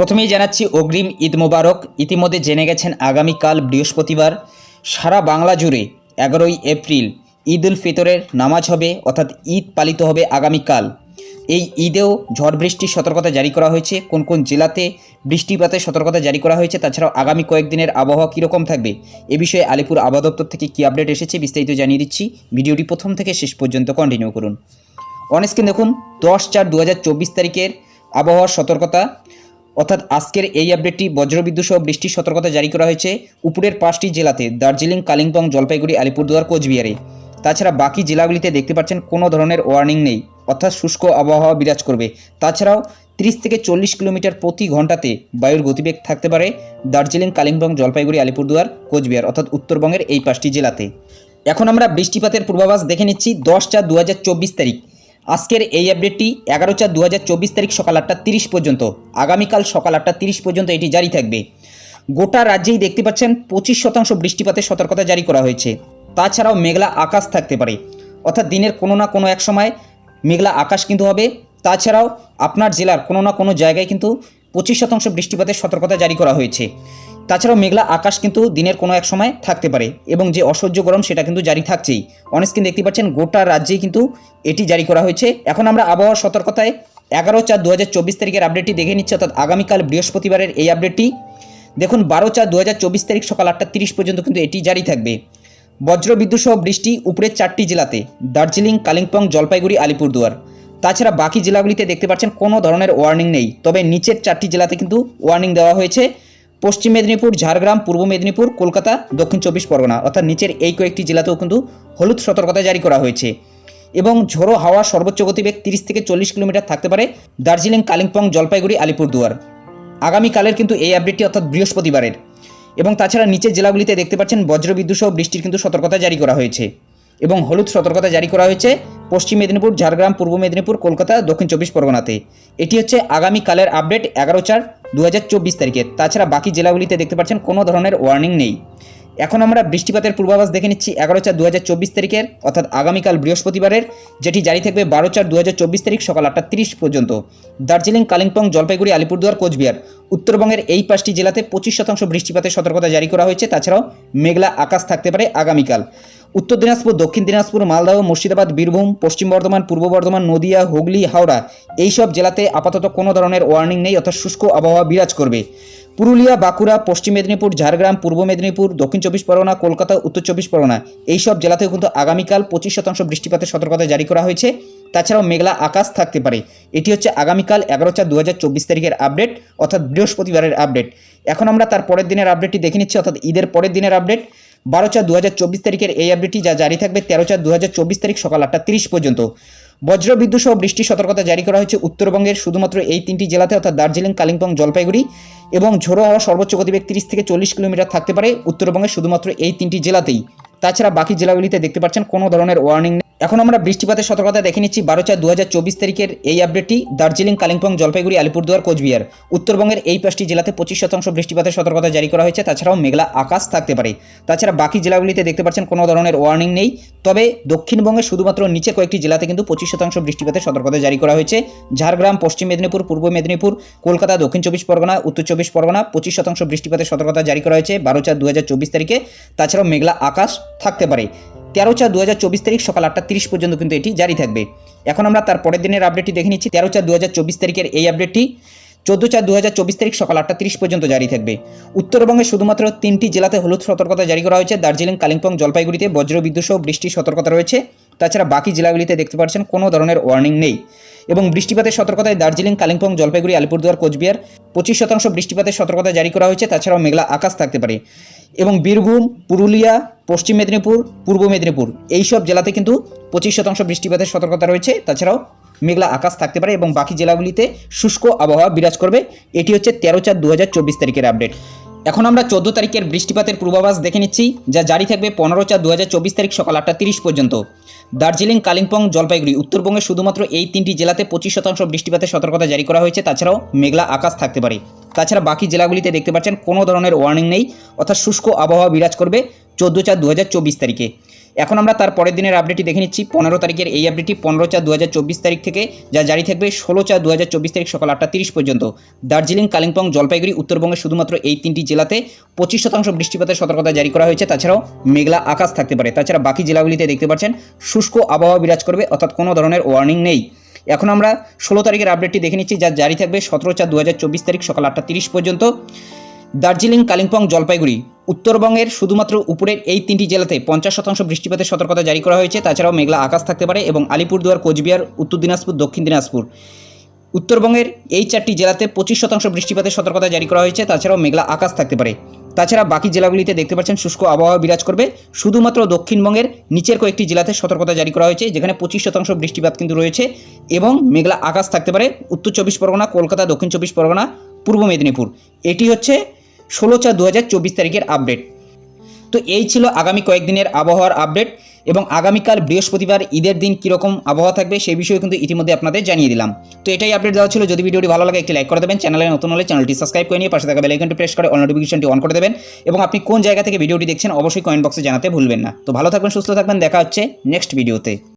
প্রথমেই জানাচ্ছি অগ্রিম ঈদ মোবারক। ইতিমধ্যে জেনে গেছেন আগামীকাল বৃহস্পতিবার। সারা বাংলা জুড়ে এগারোই এপ্রিল ঈদ উল ফিতরের নামাজ হবে, অর্থাৎ ঈদ পালিত হবে আগামীকাল। এই ঈদেও ঝড় বৃষ্টির সতর্কতা জারি করা হয়েছে। কোন কোন জেলাতে বৃষ্টিপাতের সতর্কতা জারি করা হয়েছে, তাছাড়াও আগামী কয়েকদিনের আবহাওয়া কীরকম থাকবে, এ বিষয়ে আলিপুর আবহাওয়া দপ্তর থেকে কী আপডেট এসেছে বিস্তারিত জানিয়ে দিচ্ছি। ভিডিওটি প্রথম থেকে শেষ পর্যন্ত কন্টিনিউ করুন। অনস্ক্রিন দেখুন, দশ চার দু তারিখের আবহাওয়ার সতর্কতা। অর্থাৎ আজকের এই আপডেটটি বজ্রবিদ্যুৎ সহ বৃষ্টির সতর্কতা জারি করা হয়েছে উপরের পাঁচটি জেলাতে, দার্জিলিং, কালিম্পং, জলপাইগুড়ি, আলিপুরদুয়ার, কোচবিহারে। তাছাড়া বাকি জেলাগুলিতে দেখতে পাচ্ছেন কোনো ধরনের ওয়ার্নিং নেই, অর্থাৎ শুষ্ক আবহাওয়া বিরাজ করবে। তাছাড়াও তিরিশ থেকে চল্লিশ কিলোমিটার প্রতি ঘন্টাতে বায়ুর গতিবেগ থাকতে পারে দার্জিলিং, কালিম্পং, জলপাইগুড়ি, আলিপুরদুয়ার, কোচবিহার, অর্থাৎ উত্তরবঙ্গের এই পাঁচটি জেলাতে। এখন আমরা বৃষ্টিপাতের পূর্বাভাস দেখে নিচ্ছি দশ চার দু তারিখ। আজকের এই আপডেটটি এগারো চার দু তারিখ সকাল আটটা তিরিশ পর্যন্ত। আগামীকাল সকাল আটটা তিরিশ পর্যন্ত এটি জারি থাকবে। গোটা রাজ্যেই দেখতে পাচ্ছেন পঁচিশ শতাংশ বৃষ্টিপাতের সতর্কতা জারি করা হয়েছে। তাছাড়াও মেঘলা আকাশ থাকতে পারে। অর্থাৎ দিনের কোনো না কোনো এক সময় মেঘলা আকাশ কিন্তু হবে। তাছাড়াও আপনার জেলার কোনো না কোনো জায়গায় কিন্তু পঁচিশ শতাংশ বৃষ্টিপাতের সতর্কতা জারি করা হয়েছে। তাছাড়াও মেঘলা আকাশ কিন্তু দিনের কোনো এক সময় থাকতে পারে এবং যে অসহ্য গরম সেটা কিন্তু জারি থাকছেই। অনেস্কিন দেখতে পাচ্ছেন গোটা রাজ্যেই কিন্তু এটি জারি করা হয়েছে। এখন আমরা আবহাওয়ার সতর্কতায় এগারো চার দু তারিখের আপডেটটি দেখে নিচ্ছি, অর্থাৎ আগামীকাল বৃহস্পতিবারের এই আপডেটটি দেখুন, বারো চার দু তারিখ সকাল আটটা তিরিশ পর্যন্ত কিন্তু এটি জারি থাকবে। বজ্রবিদ্যুৎ সহ বৃষ্টি উপরের চারটি জেলাতে, দার্জিলিং, কালিম্পং, জলপাইগুড়ি, আলিপুরদুয়ার। তাছাড়া বাকি জেলাগুলিতে দেখতে পাচ্ছেন কোনো ধরনের ওয়ার্নিং নেই, তবে নিচের চারটি জেলাতে কিন্তু ওয়ার্নিং দেওয়া হয়েছে। পশ্চিম মেদিনীপুর, ঝাড়গ্রাম, পূর্ব মেদিনীপুর, কলকাতা, দক্ষিণ চব্বিশ পরগনা অর্থাৎ নিচের এই কয়েকটি জেলাতেও কিন্তু হলুদ সতর্কতা জারি করা হয়েছে। এবং ঝোড়ো হাওয়া সর্বোচ্চ গতিবেগ তিরিশ থেকে চল্লিশ কিলোমিটার থাকতে পারে দার্জিলিং, কালিম্পং, জলপাইগুড়ি, আলিপুরদুয়ার। আগামীকালের কিন্তু এই আপডেটটি অর্থাৎ বৃহস্পতিবারের। এবং তাছাড়া নিচের জেলাগুলিতে দেখতে পাচ্ছেন বজ্রবিদ্যুৎ সহ বৃষ্টির কিন্তু সতর্কতা জারি করা হয়েছে। এবং হলুদ সতর্কতা জারি করা হয়েছে পশ্চিম মেদিনীপুর, ঝাড়গ্রাম, পূর্ব মেদিনীপুর, কলকাতা, দক্ষিণ চব্বিশ পরগনাতে। এটি হচ্ছে আগামীকালের আপডেট এগারো চার দু তারিখের তাছাড়া বাকি জেলাগুলিতে দেখতে পাচ্ছেন কোনো ধরনের ওয়ার্নিং নেই। এখন আমরা বৃষ্টিপাতের পূর্বাভাস দেখে নিচ্ছি এগারো চার দু তারিখের, অর্থাৎ আগামীকাল বৃহস্পতিবারের, যেটি জারি থাকবে বারো চার দু তারিখ সকাল আটটা তিরিশ পর্যন্ত। দার্জিলিং, কালিম্পং, জলপাইগুড়ি, আলিপুরদুয়ার, কোচবিহার। উত্তরবঙ্গের এই পাঁচটি জেলাতে পঁচিশ শতাংশ বৃষ্টিপাতের সতর্কতা জারি করা হয়েছে। তাছাড়াও মেঘলা আকাশ থাকতে পারে আগামীকাল। উত্তর দিনাজপুর, দক্ষিণ দিনাজপুর মালদহ মুর্শিদাবাদ, বীরভূম, পশ্চিম বর্ধমান, পূর্ব বর্ধমান, নদিয়া, হুগলি, হাওড়া এইসব জেলাতে আপাতত কোনো ধরনের ওয়ার্নিং নেই, অর্থাৎ শুষ্ক আবহাওয়া বিরাজ করবে। পুরুলিয়া, বাঁকুড়া, পশ্চিম মেদিনীপুর, ঝাড়গ্রাম, পূর্ব মেদিনীপুর, দক্ষিণ চব্বিশ পরগনা, কলকাতা, উত্তর চব্বিশ পরগনা এইসব জেলাতেও কিন্তু আগামীকাল পঁচিশ শতাংশ বৃষ্টিপাতের সতর্কতা জারি করা হয়েছে। তাছাড়াও মেঘলা আকাশ থাকতে পারে। এটি হচ্ছে আগামীকাল এগারো চার দু তারিখের আপডেট অর্থাৎ বৃহস্পতিবারের আপডেট এখন আমরা তার পরের দিনের আপডেটটি দেখে নিচ্ছি, অর্থাৎ ঈদের পরের দিনের আপডেট বারো চার দু তারিখের এই আপডেটটি যা জারি থাকবে তেরো চার দু তারিখ সকাল আটটা তিরিশ পর্যন্ত। বজ্রবিদ্যুৎ সহ বৃষ্টির সতর্কতা জারি করা হয়েছে উত্তরবঙ্গের শুধুমাত্র এই তিনটি জেলাতে, অর্থাৎ দার্জিলিং, কালিম্পং, জলপাইগুড়ি। এবং ঝোড়ো হওয়া সর্বোচ্চ গতিবেগ তিরিশ থেকে চল্লিশ কিলোমিটার থাকতে পারে। উত্তরবঙ্গের শুধুমাত্র এই তিনটি জেলাতেই। তাছাড়া বাকি জেলাগুলিতে দেখতে পাচ্ছেন কোনো ধরনের ওয়ার্নিং নেই। এখন আমরা বৃষ্টিপাতের সতর্কতা দেখে নিচ্ছি বারো চার দু তারিখের এই আপডেটটি দার্জিলিং, কালিম্পং, জলপাইগুড়ি, আলিপুরদুয়ার, কোচবিহার। উত্তরবঙ্গের এই পাঁচটি জেলাতে পঁচিশ শতাংশ বৃষ্টিপাতের সতর্কতা জারি করা হয়েছে। তাছাড়াও মেঘলা আকাশ থাকতে পারে। তাছাড়া বাকি জেলাগুলিতে দেখতে পাচ্ছেন কোনো ধরনের ওয়ার্নিং নেই। তবে দক্ষিণবঙ্গের শুধুমাত্র নিচে কয়েকটি জেলাতে কিন্তু পঁচিশ শতাংশ বৃষ্টিপাতের সতর্কতা জারি করা হয়েছে। ঝাড়গ্রাম, পশ্চিম মেদিনীপুর, পূর্ব মেদিনীপুর, কলকাতা, দক্ষিণ চব্বিশ পরগনা, উত্তর চব্বিশ পরগনা, পঁচিশ শতাংশ বৃষ্টিপাতের সতর্কতা জারি করা হয়েছে, বারো চার দু তারিখে। তাছাড়াও মেঘলা আকাশ থাকতে পারে। তেরো চার দু তারিখ সকাল আটটা তিরিশ পর্যন্ত কিন্তু এটি জারি থাকবে। এখন আমরা তার পরের দিনের আপডেটটি দেখে নিচ্ছি। তেরো চার দু তারিখের এই আপডেটটি চোদ্দ চার দু তারিখ সকাল আটটা তিরিশ পর্যন্ত জারি থাকবে। উত্তরবঙ্গে শুধুমাত্র তিনটি জেলাতে হলুদ সতর্কতা জারি করা হয়েছে। দার্জিলিং, কালিম্পং, জলপাইগুড়িতে বজ্রবিদ্যুৎ সহ বৃষ্টির সতর্কতা রয়েছে। তাছাড়া বাকি জেলাগুলিতে দেখতে পাচ্ছেন কোনো ধরনের ওয়ার্নিং নেই। এবং বৃষ্টিপাতের সতর্কতায় দার্জিলিং, কালিম্পং, জলপাইগুড়ি, আলিপুরদুয়ার, কোচবিহার, পঁচিশ শতাংশ বৃষ্টিপাতের সতর্কতা জারি করা হয়েছে, তাছাড়াও মেঘলা আকাশ থাকতে পারে। এবং বীরভূম, পুরুলিয়া, পশ্চিম মেদিনীপুর, পূর্ব মেদিনীপুর, এইসব জেলাতে কিন্তু পঁচিশ শতাংশ বৃষ্টিপাতের সতর্কতা রয়েছে, তাছাড়াও মেঘলা আকাশ থাকতে পারে এবং বাকি জেলাগুলিতে শুষ্ক আবহাওয়া বিরাজ করবে। এটি হচ্ছে তেরো চার দু তারিখের আপডেট। এখন আমরা চোদ্দ তারিখের বৃষ্টিপাতের পূর্বাভাস দেখে নিচ্ছি, যা জারি থাকবে পনেরো চার দু তারিখ সকাল আটটা তিরিশ পর্যন্ত। দার্জিলিং, কালিম্পং, জলপাইগুড়ি উত্তরবঙ্গে শুধুমাত্র এই তিনটি জেলাতে পঁচিশ শতাংশ বৃষ্টিপাতের সতর্কতা জারি করা হয়েছে, তাছাড়াও মেঘলা আকাশ থাকতে পারে। তাছাড়া বাকি জেলাগুলিতে দেখতে পাচ্ছেন কোনো ধরনের ওয়ার্নিং নেই, অর্থাৎ শুষ্ক আবহাওয়া বিরাজ করবে চোদ্দ চার দু তারিখে। এখন আমরা তার পরের দিনের আপডেটটি দেখে নিচ্ছি। পনেরো তারিখের এই আপডেটটি পনেরো চার দু তারিখ থেকে, যা জারি থাকবে ষোলো চার দু তারিখ সকাল আটটা তিরিশ পর্যন্ত। দার্জিলিং, কালিম্পং, জলপাইগুড়ি উত্তরবঙ্গের শুধুমাত্র এই তিনটি জেলাতে পঁচিশ শতাংশ বৃষ্টিপাতের সতর্কতা জারি করা হয়েছে। তাছাড়াও মেঘলা আকাশ থাকতে পারে। তাছাড়া বাকি জেলাগুলিতে দেখতে পাচ্ছেন, শুষ্ক আবহাওয়া বিরাজ করবে, অর্থাৎ কোনো ধরনের ওয়ার্নিং নেই। এখন আমরা ষোলো তারিখের আপডেটটি দেখে নিচ্ছি, যা জারি থাকবে সতেরো চার দু তারিখ সকাল আটটা তিরিশ পর্যন্ত। দার্জিলিং, কালিম্পং, জলপাইগুড়ি। উত্তরবঙ্গের শুধুমাত্র উপরের এই তিনটি জেলাতে পঞ্চাশ শতাংশ বৃষ্টিপাতের সতর্কতা জারি করা হয়েছে। তাছাড়াও মেঘলা আকাশ থাকতে পারে এবং আলিপুরদুয়ার, কোচবিহার, উত্তর দিনাজপুর, দক্ষিণ দিনাজপুর। উত্তরবঙ্গের এই চারটি জেলাতে পঁচিশ শতাংশ বৃষ্টিপাতের সতর্কতা জারি করা হয়েছে। তাছাড়াও মেঘলা আকাশ থাকতে পারে। তাছাড়া বাকি জেলাগুলিতে দেখতে পাচ্ছেন শুষ্ক আবহাওয়া বিরাজ করবে। শুধুমাত্র দক্ষিণবঙ্গের নিচের কয়েকটি জেলাতে সতর্কতা জারি করা হয়েছে, যেখানে পঁচিশ শতাংশ বৃষ্টিপাত কিন্তু রয়েছে এবং মেঘলা আকাশ থাকতে পারে। উত্তর চব্বিশ পরগনা, কলকাতা, দক্ষিণ চব্বিশ পরগনা, পূর্ব মেদিনীপুর। এটি হচ্ছে ষোলো চার দু তারিখের আপডেট তো এই ছিল আগামী কয়েকদিনের আবহাওয়ার আপডেট এবং আগামীকাল বৃহস্পতিবার ঈদের দিন কীরকম আবহাওয়া থাকবে সেই বিষয়ে কিন্তু ইতিমধ্যে আপনাদের জানিয়ে দিলাম। তো এটাই আপডেট দেওয়া ছিল। যদি ভিডিওটি ভালো লাগে, একটি লাইক করে দেবেন। চ্যানেলে নতুন হলে চ্যানেলটি সাবস্ক্রাইব করে নিয়ে পাশে থাকা বেলাইকনটি প্রেস করে অল নোটিফিকেশনটি অন করে দেবেন এবং আপনি কোন জায়গা থেকে ভিডিওটি দেখছেন অবশ্যই কমেন্ট বক্সে জানাতে ভুলবেন না। তো ভালো থাকবেন, সুস্থ থাকবেন। দেখা হচ্ছে নেক্সট ভিডিওতে